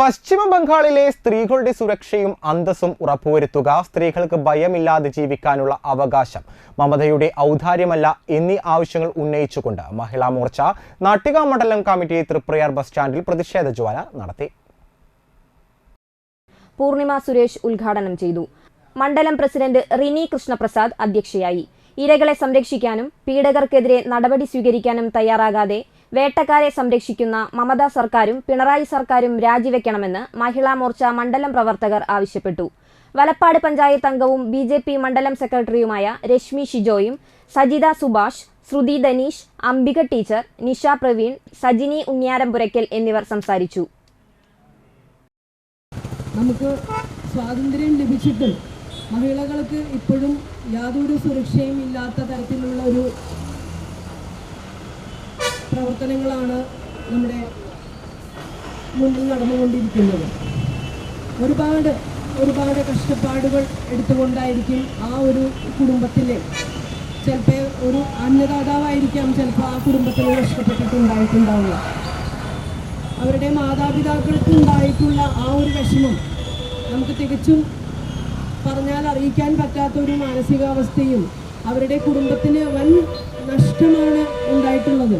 പശ്ചിമ ബംഗാളിലെ സ്ത്രീകളുടെ സുരക്ഷയും അന്തസ്സും ഉറപ്പുവരുത്തുക സ്ത്രീകൾക്ക് ഭയമില്ലാതെ ജീവിക്കാനുള്ള അവകാശം മമതയുടെ ഔദാര്യമല്ല എന്നീ ആവശ്യങ്ങൾ ഉന്നയിച്ചുകൊണ്ട് മഹിളാ മോർച്ച നാട്ടിക മണ്ഡലം കമ്മിറ്റി തൃപ്രയാർ ബസ് സ്റ്റാൻഡിൽ പ്രതിഷേധ ജ്വാല നടത്തി. പൂർണിമ സുരേഷ് ഉദ്ഘാടനം ചെയ്തു. മണ്ഡലം പ്രസിഡന്റ് റിനി കൃഷ്ണപ്രസാദ് അധ്യക്ഷയായി. ഇരകളെ സംരക്ഷിക്കാനും പീഡകർക്കെതിരെ നടപടി സ്വീകരിക്കാനും തയ്യാറാകാതെ വേട്ടക്കാരെ സംരക്ഷിക്കുന്ന മമതാ സർക്കാരും പിണറായി സർക്കാരും രാജിവെക്കണമെന്ന് മഹിളാ മോർച്ച മണ്ഡലം പ്രവർത്തകർ ആവശ്യപ്പെട്ടു. വലപ്പാട് പഞ്ചായത്ത് അംഗവും ബി ജെ പി മണ്ഡലം സെക്രട്ടറിയുമായ രശ്മി ഷിജോയും സജിത സുഭാഷ് ശ്രുതി ധനീഷ് അംബിക ടീച്ചർ നിഷ പ്രവീൺ സജിനി ഉണ്ണിയാരംപുരയ്ക്കൽ എന്നിവർ സംസാരിച്ചു. നമുക്ക് സ്വാതന്ത്ര്യം ലഭിച്ചിട്ടും മഹിളകൾക്ക് ഇപ്പോഴും യാതൊരു സുരക്ഷയും ഇല്ലാത്ത തരത്തിലുള്ള ഒരു പ്രവർത്തനങ്ങളാണ് നമ്മുടെ മുന്നിൽ നടന്നുകൊണ്ടിരിക്കുന്നത്. ഒരുപാട് ഒരുപാട് കഷ്ടപ്പാടുകൾ എടുത്തുകൊണ്ടായിരിക്കും ആ ഒരു കുടുംബത്തിലെ ചിലപ്പോൾ ഒരു അന്നദാതാവായിരിക്കാം ചിലപ്പോൾ ആ കുടുംബത്തിന് കഷ്ടപ്പെട്ടിട്ടുണ്ടായിട്ടുണ്ടാവുക അവരുടെ മാതാപിതാക്കൾക്ക് ഉണ്ടായിട്ടുള്ള ആ ഒരു വിഷമം നമുക്ക് തികച്ചും പറഞ്ഞാൽ അറിയിക്കാൻ പറ്റാത്ത ഒരു മാനസികാവസ്ഥയും അവരുടെ കുടുംബത്തിന് വൻ നഷ്ടമാണ് ഉണ്ടായിട്ടുള്ളത്.